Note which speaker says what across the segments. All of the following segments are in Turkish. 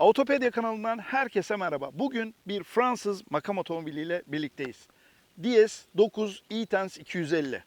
Speaker 1: Autopedia kanalından herkese merhaba. Bugün bir Fransız makam otomobiliyle birlikteyiz. DS9 E-Tense 250.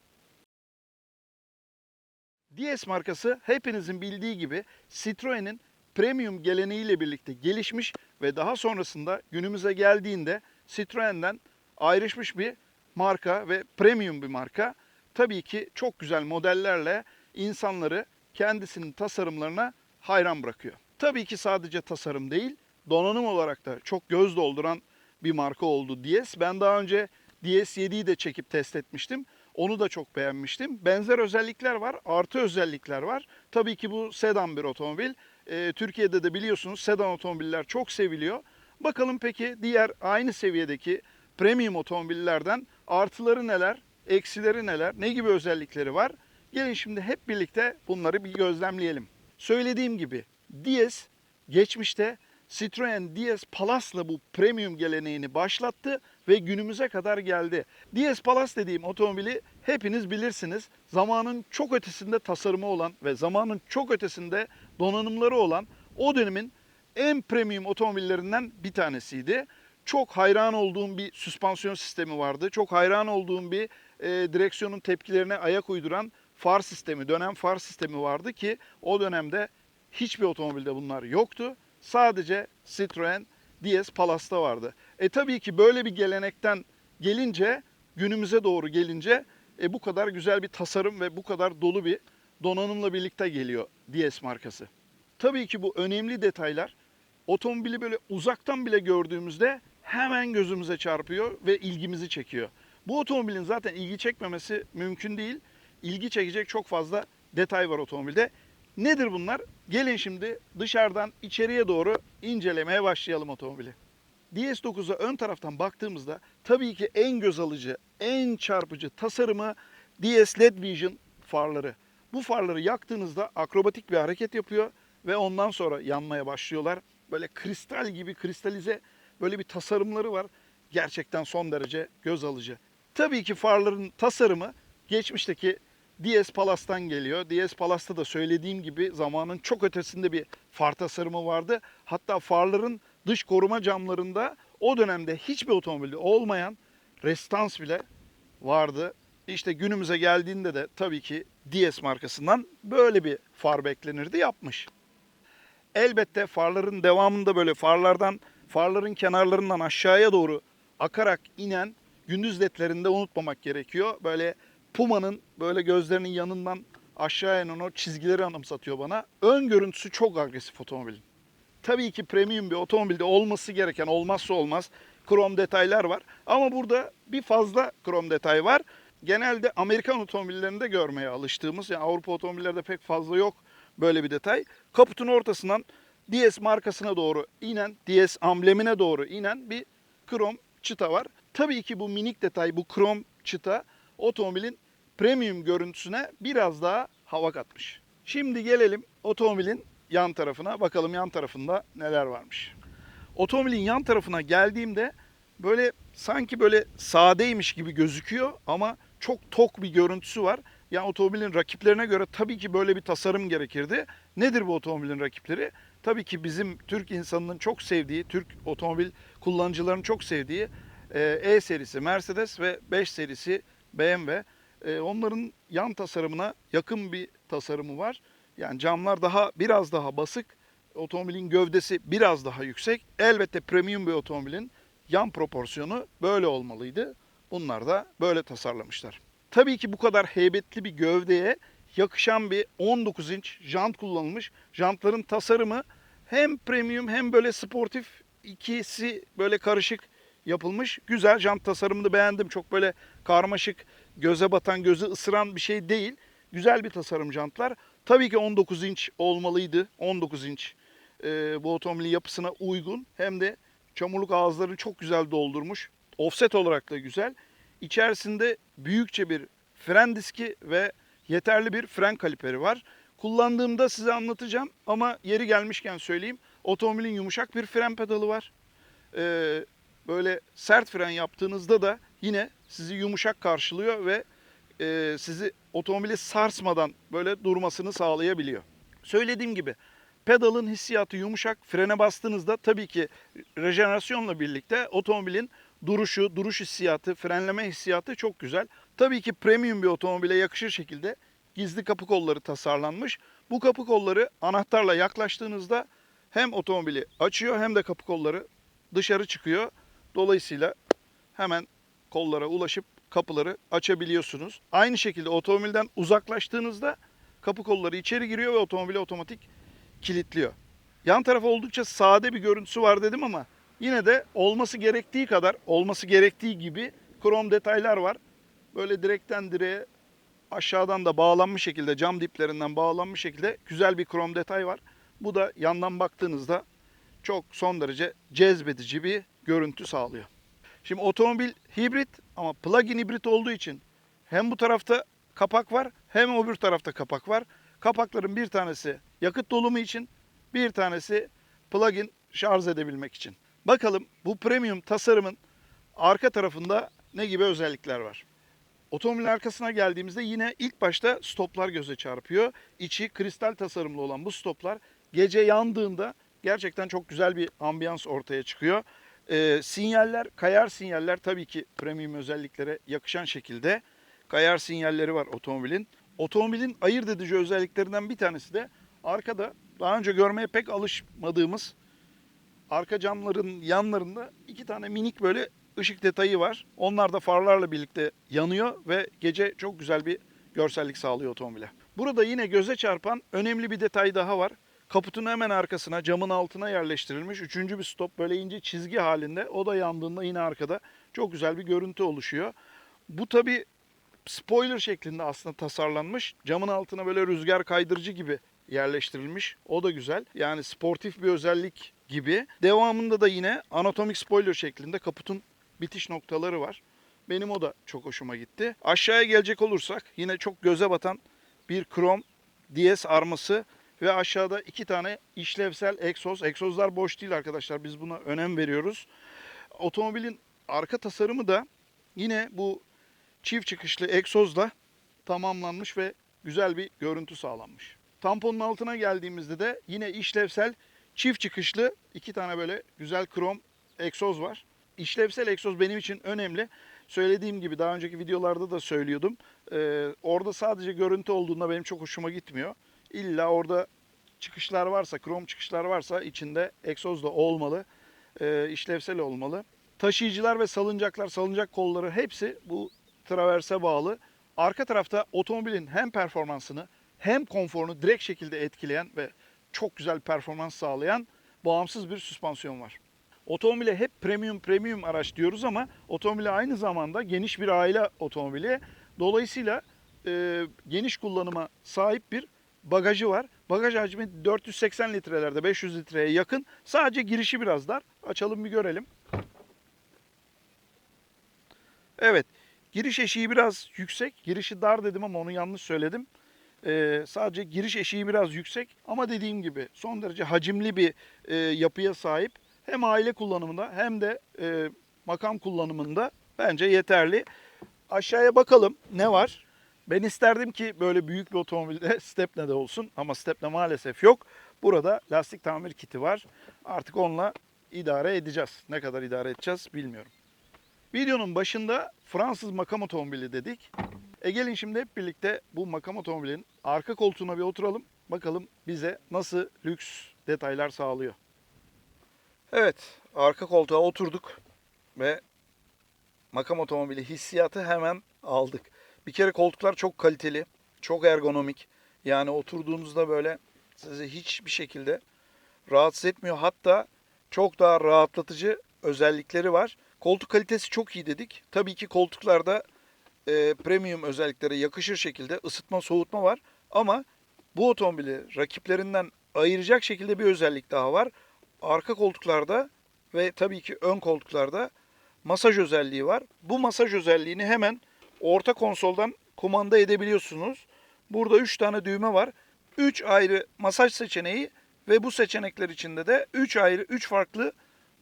Speaker 1: DS markası hepinizin bildiği gibi Citroen'in premium geleneğiyle birlikte gelişmiş ve daha sonrasında günümüze geldiğinde Citroen'den ayrışmış bir marka ve premium bir marka. Tabii ki çok güzel modellerle insanları kendisinin tasarımlarına hayran bırakıyor. Tabii ki sadece tasarım değil, donanım olarak da çok göz dolduran bir marka oldu DS. Ben daha önce DS7'yi de çekip test etmiştim. Onu da çok beğenmiştim. Benzer özellikler var, artı özellikler var. Tabii ki bu sedan bir otomobil. Ee, Türkiye'de de biliyorsunuz sedan otomobiller çok seviliyor. Bakalım peki diğer aynı seviyedeki premium otomobillerden artıları neler, eksileri neler, ne gibi özellikleri var? Gelin şimdi hep birlikte bunları bir gözlemleyelim. Söylediğim gibi DS geçmişte Citroen DS Plus'la bu premium geleneğini başlattı ve günümüze kadar geldi. DS Plus dediğim otomobili hepiniz bilirsiniz. Zamanın çok ötesinde tasarımı olan ve zamanın çok ötesinde donanımları olan o dönemin en premium otomobillerinden bir tanesiydi. Çok hayran olduğum bir süspansiyon sistemi vardı. Çok hayran olduğum bir e, direksiyonun tepkilerine ayak uyduran far sistemi, dönem far sistemi vardı ki o dönemde hiçbir otomobilde bunlar yoktu. Sadece Citroen DS Plus'ta vardı. E tabii ki böyle bir gelenekten gelince, günümüze doğru gelince e, bu kadar güzel bir tasarım ve bu kadar dolu bir donanımla birlikte geliyor DS markası. Tabii ki bu önemli detaylar otomobili böyle uzaktan bile gördüğümüzde hemen gözümüze çarpıyor ve ilgimizi çekiyor. Bu otomobilin zaten ilgi çekmemesi mümkün değil. İlgi çekecek çok fazla detay var otomobilde. Nedir bunlar? Gelin şimdi dışarıdan içeriye doğru incelemeye başlayalım otomobili. DS9'a ön taraftan baktığımızda tabii ki en göz alıcı, en çarpıcı tasarımı DS LED Vision farları. Bu farları yaktığınızda akrobatik bir hareket yapıyor ve ondan sonra yanmaya başlıyorlar. Böyle kristal gibi kristalize böyle bir tasarımları var. Gerçekten son derece göz alıcı. Tabii ki farların tasarımı geçmişteki DS Plus'tan geliyor. DS Plus'ta da söylediğim gibi zamanın çok ötesinde bir far tasarımı vardı. Hatta farların dış koruma camlarında o dönemde hiçbir otomobilde olmayan restans bile vardı. İşte günümüze geldiğinde de tabii ki DS markasından böyle bir far beklenirdi yapmış. Elbette farların devamında böyle farlardan, farların kenarlarından aşağıya doğru akarak inen gündüz ledlerinde unutmamak gerekiyor. Böyle Puma'nın böyle gözlerinin yanından aşağı inen o çizgileri anımsatıyor bana. Ön görüntüsü çok agresif otomobilin. Tabii ki premium bir otomobilde olması gereken olmazsa olmaz krom detaylar var. Ama burada bir fazla krom detay var. Genelde Amerikan otomobillerinde görmeye alıştığımız, yani Avrupa otomobillerde pek fazla yok böyle bir detay. Kaputun ortasından DS markasına doğru inen, DS amblemine doğru inen bir krom çıta var. Tabii ki bu minik detay, bu krom çıta otomobilin premium görüntüsüne biraz daha hava katmış. Şimdi gelelim otomobilin yan tarafına. Bakalım yan tarafında neler varmış. Otomobilin yan tarafına geldiğimde böyle sanki böyle sadeymiş gibi gözüküyor ama çok tok bir görüntüsü var. Yani otomobilin rakiplerine göre tabii ki böyle bir tasarım gerekirdi. Nedir bu otomobilin rakipleri? Tabii ki bizim Türk insanının çok sevdiği, Türk otomobil kullanıcılarının çok sevdiği e, E serisi Mercedes ve 5 serisi BMW. E, Onların yan tasarımına yakın bir tasarımı var. Yani camlar daha biraz daha basık, otomobilin gövdesi biraz daha yüksek. Elbette premium bir otomobilin yan proporsiyonu böyle olmalıydı. Bunlar da böyle tasarlamışlar. Tabii ki bu kadar heybetli bir gövdeye yakışan bir 19 inç jant kullanılmış. Jantların tasarımı hem premium hem böyle sportif ikisi böyle karışık yapılmış. Güzel jant tasarımını beğendim. Çok böyle karmaşık, göze batan, gözü ısıran bir şey değil. Güzel bir tasarım jantlar. Tabii ki 19 inç olmalıydı. 19 inç e, bu otomobilin yapısına uygun. Hem de çamurluk ağızlarını çok güzel doldurmuş. Offset olarak da güzel. İçerisinde büyükçe bir fren diski ve yeterli bir fren kaliperi var. Kullandığımda size anlatacağım ama yeri gelmişken söyleyeyim. Otomobilin yumuşak bir fren pedalı var. Ee, böyle sert fren yaptığınızda da yine sizi yumuşak karşılıyor ve e, sizi otomobili sarsmadan böyle durmasını sağlayabiliyor. Söylediğim gibi pedalın hissiyatı yumuşak. Frene bastığınızda tabii ki rejenerasyonla birlikte otomobilin duruşu, duruş hissiyatı, frenleme hissiyatı çok güzel. Tabii ki premium bir otomobile yakışır şekilde gizli kapı kolları tasarlanmış. Bu kapı kolları anahtarla yaklaştığınızda hem otomobili açıyor hem de kapı kolları dışarı çıkıyor. Dolayısıyla hemen kollara ulaşıp kapıları açabiliyorsunuz. Aynı şekilde otomobilden uzaklaştığınızda kapı kolları içeri giriyor ve otomobili otomatik kilitliyor. Yan tarafı oldukça sade bir görüntüsü var dedim ama yine de olması gerektiği kadar, olması gerektiği gibi krom detaylar var. Böyle direkten direğe aşağıdan da bağlanmış şekilde, cam diplerinden bağlanmış şekilde güzel bir krom detay var. Bu da yandan baktığınızda çok son derece cezbedici bir görüntü sağlıyor. Şimdi otomobil hibrit ama plug-in hibrit olduğu için hem bu tarafta kapak var hem öbür tarafta kapak var. Kapakların bir tanesi yakıt dolumu için, bir tanesi plug-in şarj edebilmek için. Bakalım bu premium tasarımın arka tarafında ne gibi özellikler var? Otomobilin arkasına geldiğimizde yine ilk başta stoplar göze çarpıyor. İçi kristal tasarımlı olan bu stoplar gece yandığında gerçekten çok güzel bir ambiyans ortaya çıkıyor. Ee, sinyaller, kayar sinyaller tabii ki premium özelliklere yakışan şekilde kayar sinyalleri var otomobilin. Otomobilin ayırt edici özelliklerinden bir tanesi de arkada daha önce görmeye pek alışmadığımız arka camların yanlarında iki tane minik böyle ışık detayı var. Onlar da farlarla birlikte yanıyor ve gece çok güzel bir görsellik sağlıyor otomobile. Burada yine göze çarpan önemli bir detay daha var. Kaputun hemen arkasına, camın altına yerleştirilmiş üçüncü bir stop böyle ince çizgi halinde. O da yandığında yine arkada çok güzel bir görüntü oluşuyor. Bu tabi spoiler şeklinde aslında tasarlanmış. Camın altına böyle rüzgar kaydırıcı gibi yerleştirilmiş. O da güzel. Yani sportif bir özellik gibi. Devamında da yine anatomik spoiler şeklinde kaputun bitiş noktaları var. Benim o da çok hoşuma gitti. Aşağıya gelecek olursak yine çok göze batan bir krom DS arması ve aşağıda iki tane işlevsel egzoz. Egzozlar boş değil arkadaşlar. Biz buna önem veriyoruz. Otomobilin arka tasarımı da yine bu çift çıkışlı egzozla tamamlanmış ve güzel bir görüntü sağlanmış. Tamponun altına geldiğimizde de yine işlevsel çift çıkışlı iki tane böyle güzel krom egzoz var. İşlevsel egzoz benim için önemli. Söylediğim gibi daha önceki videolarda da söylüyordum. Ee, orada sadece görüntü olduğunda benim çok hoşuma gitmiyor. İlla orada çıkışlar varsa, krom çıkışlar varsa içinde egzoz da olmalı. Ee, işlevsel olmalı. Taşıyıcılar ve salıncaklar, salıncak kolları hepsi bu traverse bağlı. Arka tarafta otomobilin hem performansını hem konforunu direkt şekilde etkileyen ve çok güzel performans sağlayan bağımsız bir süspansiyon var. Otomobile hep premium premium araç diyoruz ama otomobile aynı zamanda geniş bir aile otomobili. Dolayısıyla e, geniş kullanıma sahip bir bagajı var. Bagaj hacmi 480 litrelerde 500 litreye yakın. Sadece girişi biraz dar. Açalım bir görelim. Evet. Giriş eşiği biraz yüksek. Girişi dar dedim ama onu yanlış söyledim. Ee, sadece giriş eşiği biraz yüksek ama dediğim gibi son derece hacimli bir e, yapıya sahip. Hem aile kullanımında hem de e, makam kullanımında bence yeterli. Aşağıya bakalım ne var? Ben isterdim ki böyle büyük bir otomobilde stepne de olsun ama stepne maalesef yok. Burada lastik tamir kiti var. Artık onunla idare edeceğiz. Ne kadar idare edeceğiz bilmiyorum. Videonun başında Fransız makam otomobili dedik. E gelin şimdi hep birlikte bu makam otomobilin arka koltuğuna bir oturalım. Bakalım bize nasıl lüks detaylar sağlıyor. Evet, arka koltuğa oturduk ve makam otomobili hissiyatı hemen aldık. Bir kere koltuklar çok kaliteli, çok ergonomik. Yani oturduğunuzda böyle sizi hiçbir şekilde rahatsız etmiyor. Hatta çok daha rahatlatıcı özellikleri var. Koltuk kalitesi çok iyi dedik. Tabii ki koltuklarda e, premium özelliklere yakışır şekilde ısıtma soğutma var. Ama bu otomobili rakiplerinden ayıracak şekilde bir özellik daha var. Arka koltuklarda ve tabii ki ön koltuklarda masaj özelliği var. Bu masaj özelliğini hemen orta konsoldan kumanda edebiliyorsunuz. Burada 3 tane düğme var. 3 ayrı masaj seçeneği ve bu seçenekler içinde de 3 ayrı 3 farklı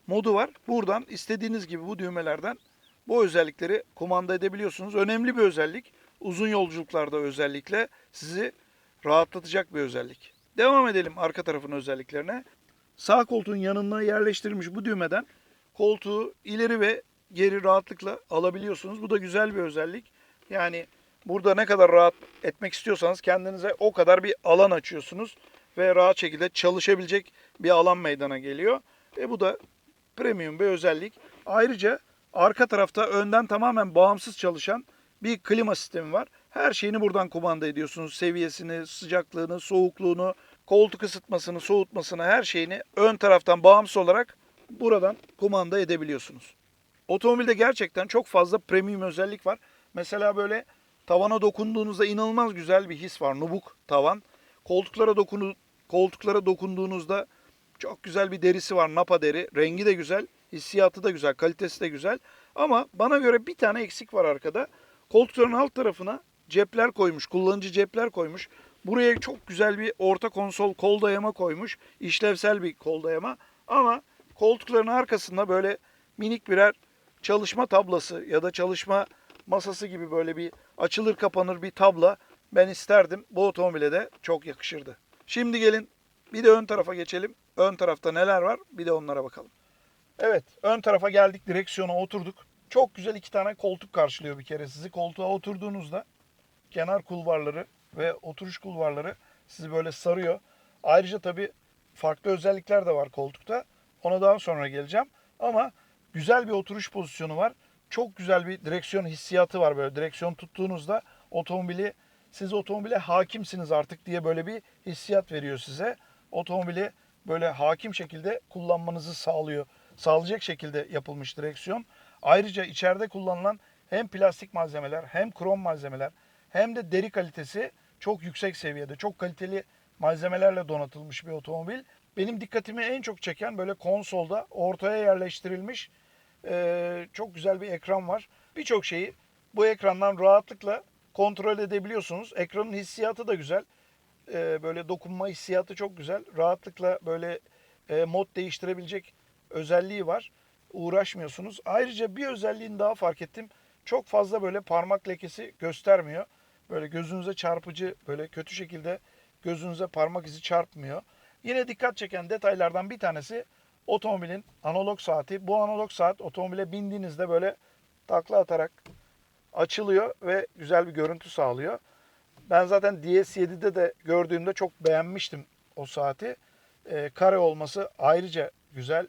Speaker 1: modu var. Buradan istediğiniz gibi bu düğmelerden bu özellikleri kumanda edebiliyorsunuz. Önemli bir özellik. Uzun yolculuklarda özellikle sizi rahatlatacak bir özellik. Devam edelim arka tarafın özelliklerine. Sağ koltuğun yanına yerleştirilmiş bu düğmeden koltuğu ileri ve geri rahatlıkla alabiliyorsunuz. Bu da güzel bir özellik. Yani burada ne kadar rahat etmek istiyorsanız kendinize o kadar bir alan açıyorsunuz ve rahat şekilde çalışabilecek bir alan meydana geliyor. E bu da premium bir özellik. Ayrıca arka tarafta önden tamamen bağımsız çalışan bir klima sistemi var. Her şeyini buradan kumanda ediyorsunuz. Seviyesini, sıcaklığını, soğukluğunu, koltuk ısıtmasını, soğutmasını her şeyini ön taraftan bağımsız olarak buradan kumanda edebiliyorsunuz. Otomobilde gerçekten çok fazla premium özellik var. Mesela böyle tavana dokunduğunuzda inanılmaz güzel bir his var. Nubuk tavan. Koltuklara dokunu koltuklara dokunduğunuzda çok güzel bir derisi var. Napa deri. Rengi de güzel, hissiyatı da güzel, kalitesi de güzel. Ama bana göre bir tane eksik var arkada. Koltukların alt tarafına cepler koymuş, kullanıcı cepler koymuş. Buraya çok güzel bir orta konsol kol dayama koymuş. İşlevsel bir kol dayama. Ama koltukların arkasında böyle minik birer çalışma tablası ya da çalışma masası gibi böyle bir açılır kapanır bir tabla ben isterdim. Bu otomobile de çok yakışırdı. Şimdi gelin bir de ön tarafa geçelim. Ön tarafta neler var bir de onlara bakalım. Evet ön tarafa geldik direksiyona oturduk. Çok güzel iki tane koltuk karşılıyor bir kere sizi. Koltuğa oturduğunuzda kenar kulvarları ve oturuş kulvarları sizi böyle sarıyor. Ayrıca tabii farklı özellikler de var koltukta. Ona daha sonra geleceğim. Ama güzel bir oturuş pozisyonu var. Çok güzel bir direksiyon hissiyatı var böyle. Direksiyon tuttuğunuzda otomobili siz otomobile hakimsiniz artık diye böyle bir hissiyat veriyor size. Otomobili böyle hakim şekilde kullanmanızı sağlıyor. Sağlayacak şekilde yapılmış direksiyon. Ayrıca içeride kullanılan hem plastik malzemeler hem krom malzemeler hem de deri kalitesi çok yüksek seviyede. Çok kaliteli malzemelerle donatılmış bir otomobil. Benim dikkatimi en çok çeken böyle konsolda ortaya yerleştirilmiş eee, çok güzel bir ekran var. Birçok şeyi bu ekrandan rahatlıkla kontrol edebiliyorsunuz. Ekranın hissiyatı da güzel. Eee, böyle dokunma hissiyatı çok güzel. Rahatlıkla böyle eee, mod değiştirebilecek özelliği var. Uğraşmıyorsunuz. Ayrıca bir özelliğini daha fark ettim. Çok fazla böyle parmak lekesi göstermiyor. Böyle gözünüze çarpıcı, böyle kötü şekilde gözünüze parmak izi çarpmıyor. Yine dikkat çeken detaylardan bir tanesi otomobilin analog saati. Bu analog saat otomobile bindiğinizde böyle takla atarak açılıyor ve güzel bir görüntü sağlıyor. Ben zaten DS7'de de gördüğümde çok beğenmiştim o saati. Ee, kare olması ayrıca güzel.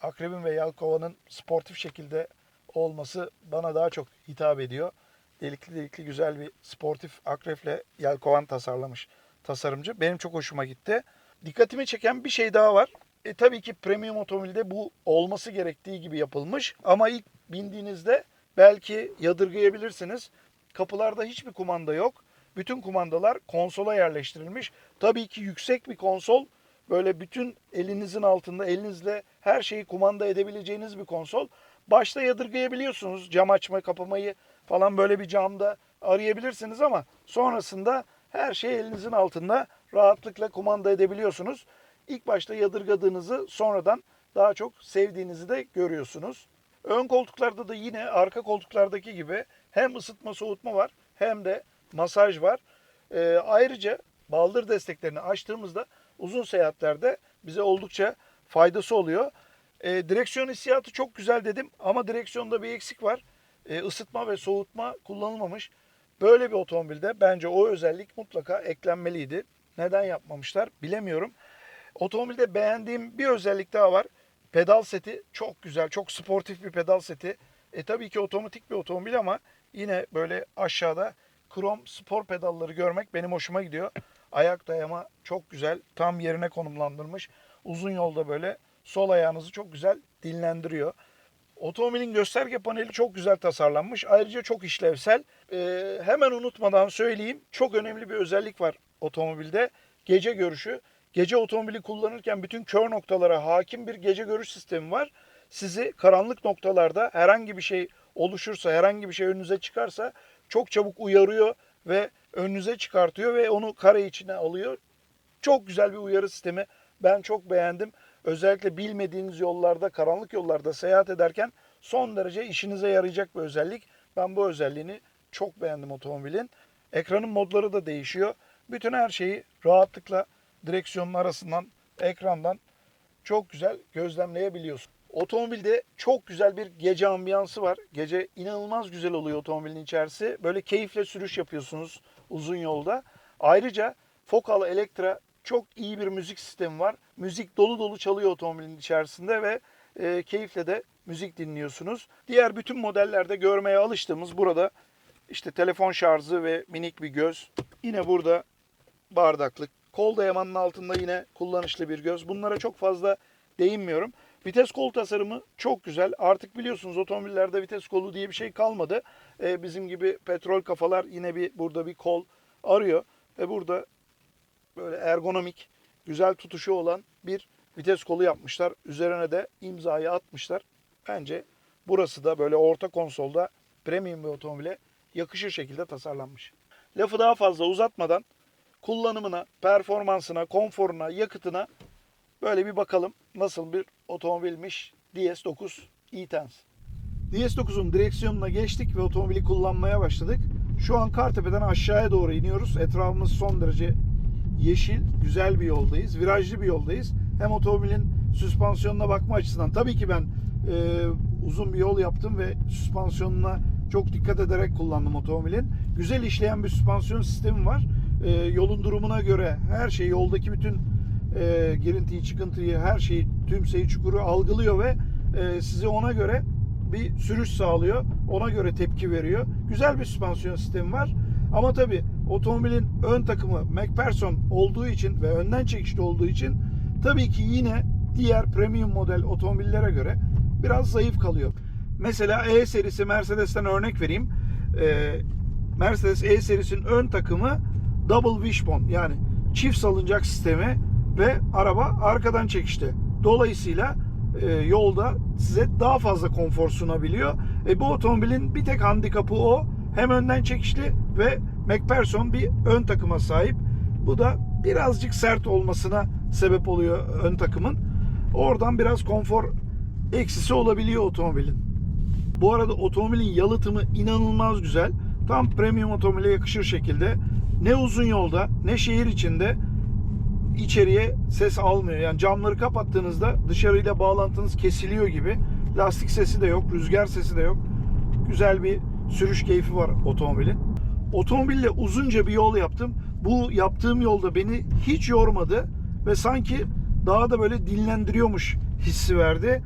Speaker 1: Akrebin ve Yalkova'nın sportif şekilde olması bana daha çok hitap ediyor. Delikli delikli güzel bir sportif akreple Yelkovan tasarlamış tasarımcı. Benim çok hoşuma gitti. Dikkatimi çeken bir şey daha var. E, tabii ki premium otomobilde bu olması gerektiği gibi yapılmış. Ama ilk bindiğinizde belki yadırgayabilirsiniz. Kapılarda hiçbir kumanda yok. Bütün kumandalar konsola yerleştirilmiş. Tabii ki yüksek bir konsol. Böyle bütün elinizin altında elinizle her şeyi kumanda edebileceğiniz bir konsol. Başta yadırgayabiliyorsunuz. Cam açma, kapamayı falan böyle bir camda arayabilirsiniz ama sonrasında her şey elinizin altında rahatlıkla kumanda edebiliyorsunuz. İlk başta yadırgadığınızı sonradan daha çok sevdiğinizi de görüyorsunuz. Ön koltuklarda da yine arka koltuklardaki gibi hem ısıtma soğutma var hem de masaj var. Ee, ayrıca baldır desteklerini açtığımızda uzun seyahatlerde bize oldukça faydası oluyor. Ee, direksiyon hissiyatı çok güzel dedim ama direksiyonda bir eksik var. Ee, ısıtma ve soğutma kullanılmamış. Böyle bir otomobilde bence o özellik mutlaka eklenmeliydi. Neden yapmamışlar bilemiyorum. Otomobilde beğendiğim bir özellik daha var. Pedal seti çok güzel, çok sportif bir pedal seti. E tabii ki otomatik bir otomobil ama yine böyle aşağıda krom spor pedalları görmek benim hoşuma gidiyor. Ayak dayama çok güzel, tam yerine konumlandırmış. Uzun yolda böyle sol ayağınızı çok güzel dinlendiriyor. Otomobilin gösterge paneli çok güzel tasarlanmış. Ayrıca çok işlevsel. Ee, hemen unutmadan söyleyeyim. Çok önemli bir özellik var otomobilde. Gece görüşü. Gece otomobili kullanırken bütün kör noktalara hakim bir gece görüş sistemi var. Sizi karanlık noktalarda herhangi bir şey oluşursa, herhangi bir şey önünüze çıkarsa çok çabuk uyarıyor ve önünüze çıkartıyor ve onu kare içine alıyor. Çok güzel bir uyarı sistemi. Ben çok beğendim. Özellikle bilmediğiniz yollarda, karanlık yollarda seyahat ederken son derece işinize yarayacak bir özellik. Ben bu özelliğini çok beğendim otomobilin. Ekranın modları da değişiyor. Bütün her şeyi rahatlıkla direksiyonun arasından, ekrandan çok güzel gözlemleyebiliyorsun. Otomobilde çok güzel bir gece ambiyansı var. Gece inanılmaz güzel oluyor otomobilin içerisi. Böyle keyifle sürüş yapıyorsunuz uzun yolda. Ayrıca Focal Electra çok iyi bir müzik sistemi var. Müzik dolu dolu çalıyor otomobilin içerisinde ve e, keyifle de müzik dinliyorsunuz. Diğer bütün modellerde görmeye alıştığımız burada işte telefon şarjı ve minik bir göz. Yine burada bardaklık. Kol dayamanın altında yine kullanışlı bir göz. Bunlara çok fazla değinmiyorum. Vites kol tasarımı çok güzel. Artık biliyorsunuz otomobillerde vites kolu diye bir şey kalmadı. Ee, bizim gibi petrol kafalar yine bir burada bir kol arıyor. Ve burada böyle ergonomik, güzel tutuşu olan bir vites kolu yapmışlar. Üzerine de imzayı atmışlar. Bence burası da böyle orta konsolda premium bir otomobile yakışır şekilde tasarlanmış. Lafı daha fazla uzatmadan kullanımına, performansına, konforuna, yakıtına böyle bir bakalım nasıl bir otomobilmiş DS9 e-Tense. DS9'un direksiyonuna geçtik ve otomobili kullanmaya başladık. Şu an Kartepe'den aşağıya doğru iniyoruz. Etrafımız son derece yeşil, güzel bir yoldayız. Virajlı bir yoldayız. Hem otomobilin süspansiyonuna bakma açısından. Tabii ki ben e, uzun bir yol yaptım ve süspansiyonuna çok dikkat ederek kullandım otomobilin. Güzel işleyen bir süspansiyon sistemi var. E, yolun durumuna göre her şey yoldaki bütün e, girintiyi, çıkıntıyı, her şeyi, tümseyi, çukuru algılıyor ve e, size ona göre bir sürüş sağlıyor. Ona göre tepki veriyor. Güzel bir süspansiyon sistemi var. Ama tabi otomobilin ön takımı McPherson olduğu için ve önden çekişli olduğu için tabii ki yine diğer premium model otomobillere göre biraz zayıf kalıyor. Mesela E serisi Mercedes'ten örnek vereyim. Ee, Mercedes E serisinin ön takımı double wishbone yani çift salıncak sistemi ve araba arkadan çekişli. Dolayısıyla e, yolda size daha fazla konfor sunabiliyor. E, bu otomobilin bir tek handikapı o. Hem önden çekişli ve McPherson bir ön takıma sahip. Bu da birazcık sert olmasına sebep oluyor ön takımın. Oradan biraz konfor eksisi olabiliyor otomobilin. Bu arada otomobilin yalıtımı inanılmaz güzel. Tam premium otomobile yakışır şekilde ne uzun yolda ne şehir içinde içeriye ses almıyor. Yani camları kapattığınızda dışarıyla bağlantınız kesiliyor gibi. Lastik sesi de yok, rüzgar sesi de yok. Güzel bir sürüş keyfi var otomobilin. Otomobille uzunca bir yol yaptım. Bu yaptığım yolda beni hiç yormadı ve sanki daha da böyle dinlendiriyormuş hissi verdi.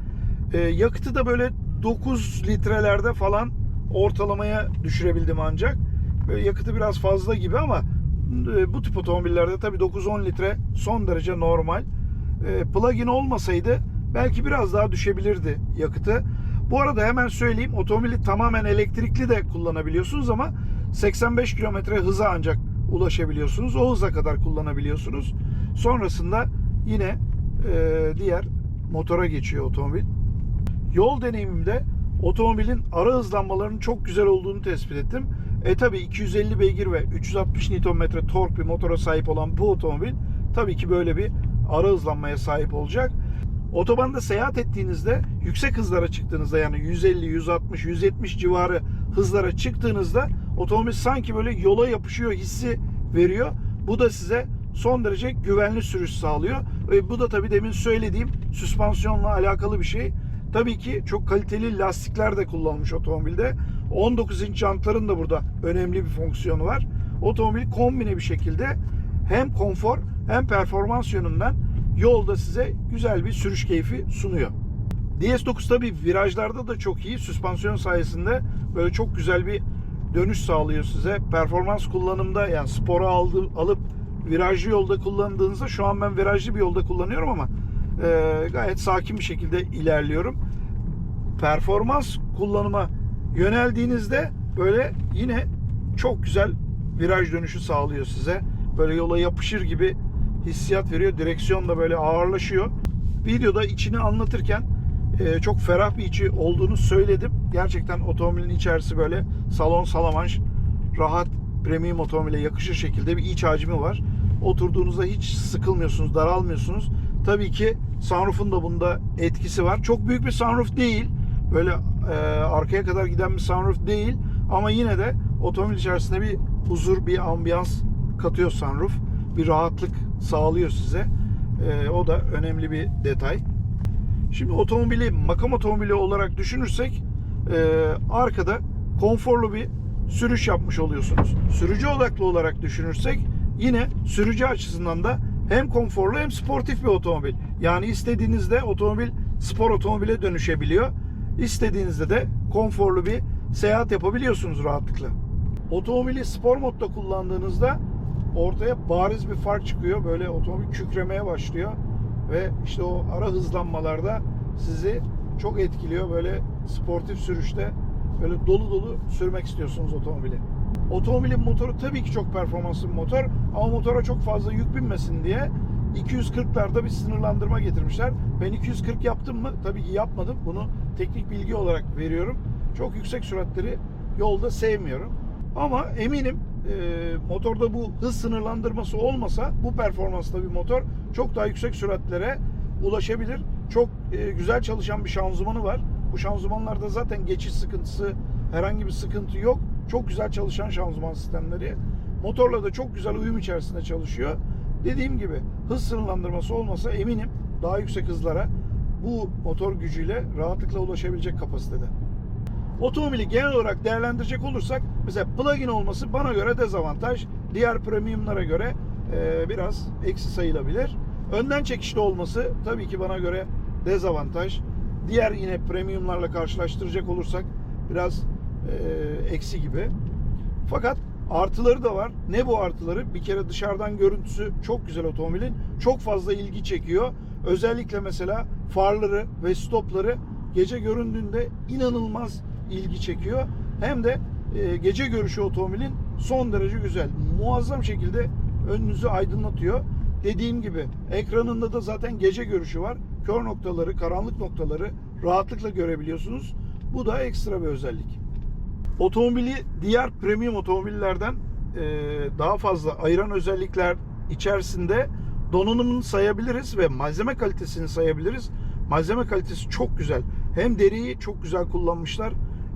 Speaker 1: Ee, yakıtı da böyle 9 litrelerde falan ortalamaya düşürebildim ancak. Böyle yakıtı biraz fazla gibi ama e, bu tip otomobillerde tabii 9-10 litre son derece normal. E, plug-in olmasaydı belki biraz daha düşebilirdi yakıtı. Bu arada hemen söyleyeyim otomobili tamamen elektrikli de kullanabiliyorsunuz ama 85 kilometre hıza ancak ulaşabiliyorsunuz. O hıza kadar kullanabiliyorsunuz. Sonrasında yine e, diğer motora geçiyor otomobil. Yol deneyimimde otomobilin ara hızlanmalarının çok güzel olduğunu tespit ettim. E tabi 250 beygir ve 360 Nm tork bir motora sahip olan bu otomobil tabii ki böyle bir ara hızlanmaya sahip olacak. Otobanda seyahat ettiğinizde yüksek hızlara çıktığınızda yani 150, 160, 170 civarı hızlara çıktığınızda otomobil sanki böyle yola yapışıyor hissi veriyor. Bu da size son derece güvenli sürüş sağlıyor. Ve bu da tabii demin söylediğim süspansiyonla alakalı bir şey. Tabii ki çok kaliteli lastikler de kullanılmış otomobilde. 19 inç jantların da burada önemli bir fonksiyonu var. Otomobil kombine bir şekilde hem konfor hem performans yönünden yolda size güzel bir sürüş keyfi sunuyor. DS9 tabi virajlarda da çok iyi. Süspansiyon sayesinde böyle çok güzel bir dönüş sağlıyor size. Performans kullanımda yani spora aldı, alıp virajlı yolda kullandığınızda şu an ben virajlı bir yolda kullanıyorum ama e, gayet sakin bir şekilde ilerliyorum. Performans kullanıma yöneldiğinizde böyle yine çok güzel viraj dönüşü sağlıyor size. Böyle yola yapışır gibi hissiyat veriyor. Direksiyon da böyle ağırlaşıyor. Videoda içini anlatırken e, çok ferah bir içi olduğunu söyledim. Gerçekten otomobilin içerisi böyle salon salamanş rahat premium otomobile yakışır şekilde bir iç hacmi var. Oturduğunuzda hiç sıkılmıyorsunuz, daralmıyorsunuz. Tabii ki sunroof'un da bunda etkisi var. Çok büyük bir sunroof değil. Böyle e, arkaya kadar giden bir sunroof değil. Ama yine de otomobil içerisinde bir huzur, bir ambiyans katıyor sunroof. bir rahatlık sağlıyor size. Ee, o da önemli bir detay. Şimdi otomobili makam otomobili olarak düşünürsek e, arkada konforlu bir sürüş yapmış oluyorsunuz. Sürücü odaklı olarak düşünürsek yine sürücü açısından da hem konforlu hem sportif bir otomobil. Yani istediğinizde otomobil spor otomobile dönüşebiliyor. İstediğinizde de konforlu bir seyahat yapabiliyorsunuz rahatlıkla. Otomobili spor modda kullandığınızda ortaya bariz bir fark çıkıyor. Böyle otomobil kükremeye başlıyor ve işte o ara hızlanmalarda sizi çok etkiliyor. Böyle sportif sürüşte böyle dolu dolu sürmek istiyorsunuz otomobili. Otomobilin motoru tabii ki çok performanslı bir motor ama motora çok fazla yük binmesin diye 240'larda bir sınırlandırma getirmişler. Ben 240 yaptım mı? Tabii ki yapmadım. Bunu teknik bilgi olarak veriyorum. Çok yüksek süratleri yolda sevmiyorum. Ama eminim e, motorda bu hız sınırlandırması olmasa bu performansla bir motor çok daha yüksek süratlere ulaşabilir. Çok e, güzel çalışan bir şanzımanı var. Bu şanzımanlarda zaten geçiş sıkıntısı herhangi bir sıkıntı yok. Çok güzel çalışan şanzıman sistemleri. Motorla da çok güzel uyum içerisinde çalışıyor. Dediğim gibi hız sınırlandırması olmasa eminim daha yüksek hızlara bu motor gücüyle rahatlıkla ulaşabilecek kapasitede. Otomobili genel olarak değerlendirecek olursak mesela plug-in olması bana göre dezavantaj. Diğer premiumlara göre e, biraz eksi sayılabilir. Önden çekişli olması tabii ki bana göre dezavantaj. Diğer yine premiumlarla karşılaştıracak olursak biraz e, eksi gibi. Fakat artıları da var. Ne bu artıları? Bir kere dışarıdan görüntüsü çok güzel otomobilin. Çok fazla ilgi çekiyor. Özellikle mesela farları ve stopları gece göründüğünde inanılmaz ilgi çekiyor. Hem de e, gece görüşü otomobilin son derece güzel. Muazzam şekilde önünüzü aydınlatıyor. Dediğim gibi ekranında da zaten gece görüşü var. Kör noktaları, karanlık noktaları rahatlıkla görebiliyorsunuz. Bu da ekstra bir özellik. Otomobili diğer premium otomobillerden e, daha fazla ayıran özellikler içerisinde donanımını sayabiliriz ve malzeme kalitesini sayabiliriz. Malzeme kalitesi çok güzel. Hem deriyi çok güzel kullanmışlar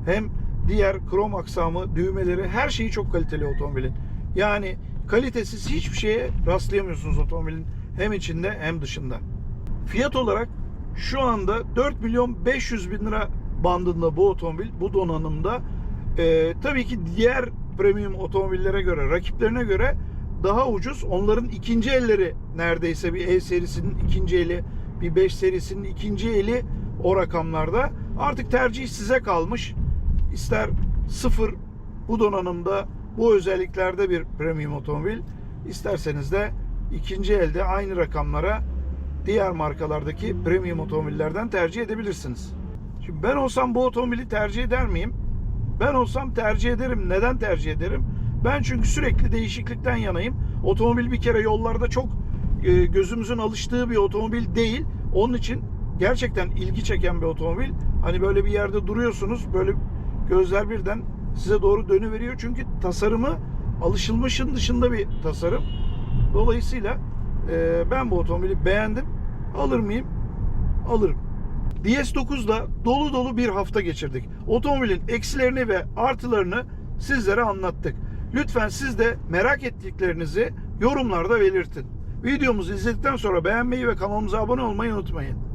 Speaker 1: hem diğer krom aksamı, düğmeleri her şeyi çok kaliteli otomobilin. Yani kalitesiz hiçbir şeye rastlayamıyorsunuz otomobilin hem içinde hem dışında. Fiyat olarak şu anda 4 milyon 500 bin lira bandında bu otomobil, bu donanımda ee, tabii ki diğer premium otomobillere göre, rakiplerine göre daha ucuz. Onların ikinci elleri neredeyse bir E serisinin ikinci eli, bir 5 serisinin ikinci eli o rakamlarda. Artık tercih size kalmış. İster sıfır bu donanımda, bu özelliklerde bir premium otomobil, isterseniz de ikinci elde aynı rakamlara diğer markalardaki premium otomobillerden tercih edebilirsiniz. Şimdi ben olsam bu otomobili tercih eder miyim? Ben olsam tercih ederim. Neden tercih ederim? Ben çünkü sürekli değişiklikten yanayım. Otomobil bir kere yollarda çok e, gözümüzün alıştığı bir otomobil değil. Onun için gerçekten ilgi çeken bir otomobil. Hani böyle bir yerde duruyorsunuz, böyle gözler birden size doğru dönüveriyor. Çünkü tasarımı alışılmışın dışında bir tasarım. Dolayısıyla e, ben bu otomobili beğendim. Alır mıyım? Alırım. DS9'da dolu dolu bir hafta geçirdik. Otomobilin eksilerini ve artılarını sizlere anlattık. Lütfen siz de merak ettiklerinizi yorumlarda belirtin. Videomuzu izledikten sonra beğenmeyi ve kanalımıza abone olmayı unutmayın.